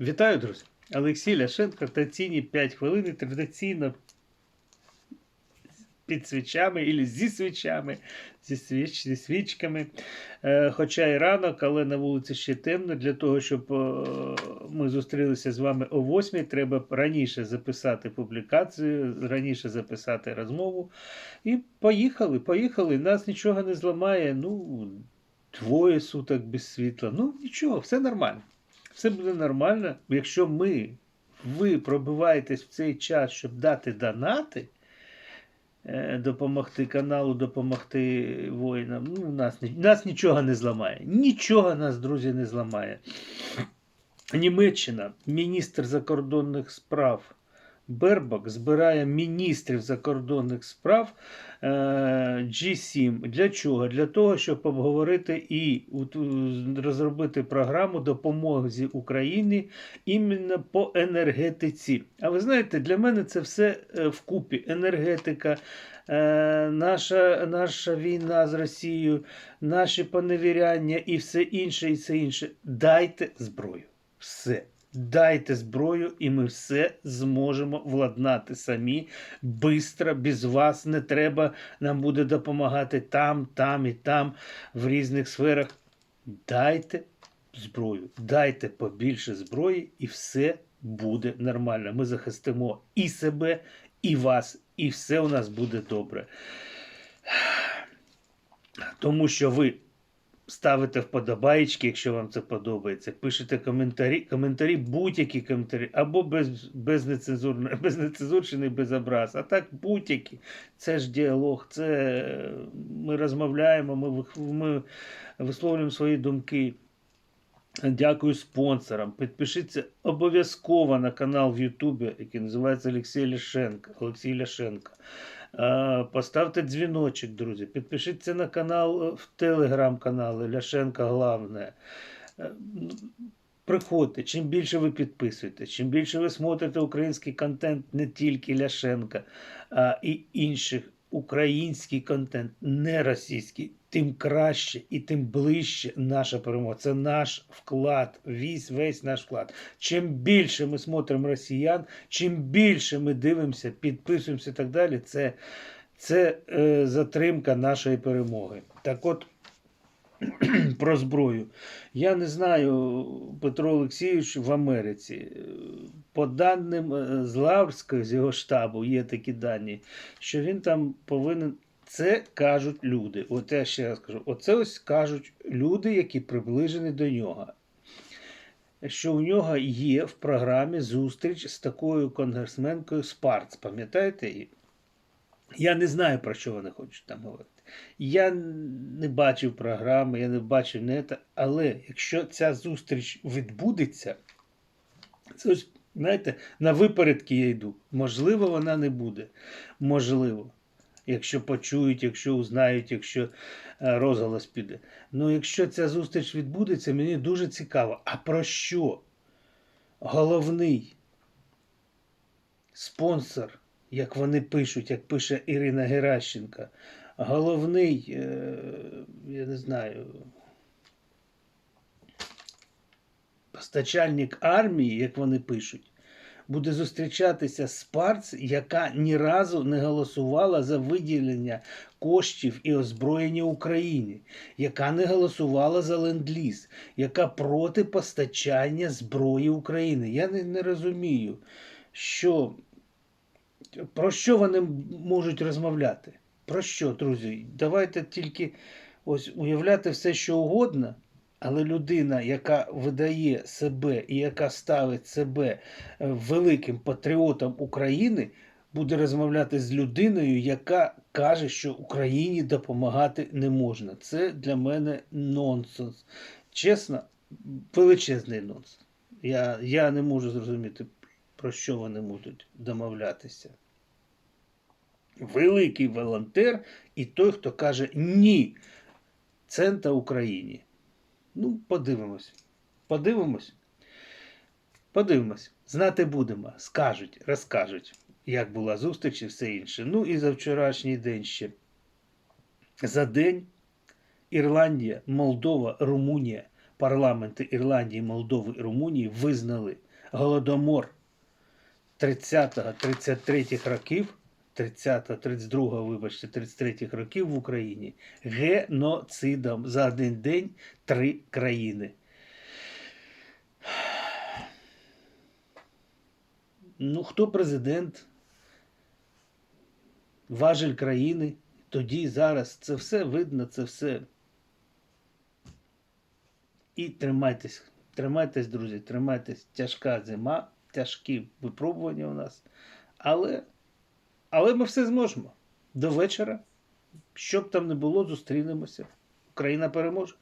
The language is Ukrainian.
Вітаю, друзі! Олексій Ляшенко, традиційні 5 хвилин, традиційно під свічами або зі свічами, зі, свіч, зі свічками. Е, хоча і ранок, але на вулиці ще темно. Для того, щоб е, ми зустрілися з вами о 8 треба раніше записати публікацію, раніше записати розмову. І поїхали, поїхали. Нас нічого не зламає. Ну, двоє суток без світла. Ну, нічого, все нормально. Все буде нормально, якщо ми, ви пробиваєтесь в цей час, щоб дати донати, е, допомогти каналу, допомогти воїнам. Ну, нас, нас нічого не зламає. Нічого нас, друзі, не зламає. Німеччина, міністр закордонних справ Бербак збирає міністрів закордонних справ е, G7. Для чого? Для того, щоб обговорити і розробити програму допомоги Україні іменно по енергетиці. А ви знаєте, для мене це все е, вкупі. Енергетика, е, наша, наша війна з Росією, наші поневіряння і все інше, і все інше. Дайте зброю. Все. Дайте зброю, і ми все зможемо владнати самі. Бистро, без вас не треба. Нам буде допомагати там, там і там, в різних сферах. Дайте зброю, дайте побільше зброї, і все буде нормально. Ми захистимо і себе, і вас, і все у нас буде добре. Тому що ви ставите вподобаєчки, якщо вам це подобається, пишете коментарі, коментарі, будь-які коментарі, або без, без, нецензурно, без нецензурщини, без образ. А так будь-які. Це ж діалог, це ми розмовляємо, ми, ми висловлюємо свої думки. Дякую спонсорам. Підпишіться обов'язково на канал в Ютубі, який називається Олексій Ляшенко. Олексій Ляшенко. Поставте дзвіночок, друзі. Підпишіться на канал е, в телеграм-канали Ляшенка Главне. Е, Приходьте, чим більше ви підписуєте, чим більше ви смотрите український контент, не тільки Ляшенка, а і інших український контент, не російський, тим краще і тим ближче наша перемога. Це наш вклад, весь, весь наш вклад. Чим більше ми смотримо росіян, чим більше ми дивимося, підписуємося і так далі, це, це е, затримка нашої перемоги. Так от. Про зброю. Я не знаю, Петро Олексійович в Америці. По даним е, з Лаврської, з його штабу, є такі дані, що він там повинен. Це кажуть люди. От я ще раз кажу: оце ось кажуть люди, які приближені до нього. Що у нього є в програмі зустріч з такою конгресменкою Спарц. Пам'ятаєте її? Я не знаю, про що вони хочуть там говорити. Я не бачив програми, я не бачив нета, але якщо ця зустріч відбудеться, це ось, знаєте, на випередки я йду. Можливо, вона не буде. Можливо. Якщо почують, якщо узнають, якщо е, розголос піде. Ну, якщо ця зустріч відбудеться, мені дуже цікаво. А про що? Головний спонсор, як вони пишуть, як пише Ірина Геращенка, головний, е, я не знаю, постачальник армії, як вони пишуть, буде зустрічатися з Парц, яка ні разу не голосувала за виділення коштів і озброєння Україні, яка не голосувала за ленд-ліз, яка проти постачання зброї України. Я не, не розумію, що про що вони можуть розмовляти? Про що, друзі? Давайте тільки ось уявляти все, що угодно, але людина, яка видає себе і яка ставить себе е, великим патріотом України, буде розмовляти з людиною, яка каже, що Україні допомагати не можна. Це для мене нонсенс. Чесно, величезний нонсенс. Я, я не можу зрозуміти, про що вони можуть домовлятися. Великий волонтер і той, хто каже ні цента Україні. Ну, подивимось. Подивимось. Подивимось. Знати будемо. Скажуть, розкажуть, як була зустріч і все інше. Ну і за вчорашній день ще. За день Ірландія, Молдова, Румунія парламенти Ірландії, Молдови і Румунії визнали голодомор 30-33 років, 30-32, вибачте, 33 років в Україні геноцидом за один день три країни. Ну, хто президент, важель країни, тоді, зараз, це все видно, це все. І тримайтесь, тримайтесь, друзі, тримайтесь. Тяжка зима, тяжкі випробування у нас. Але, але ми все зможемо. До вечора. Що б там не було, зустрінемося. Україна переможе.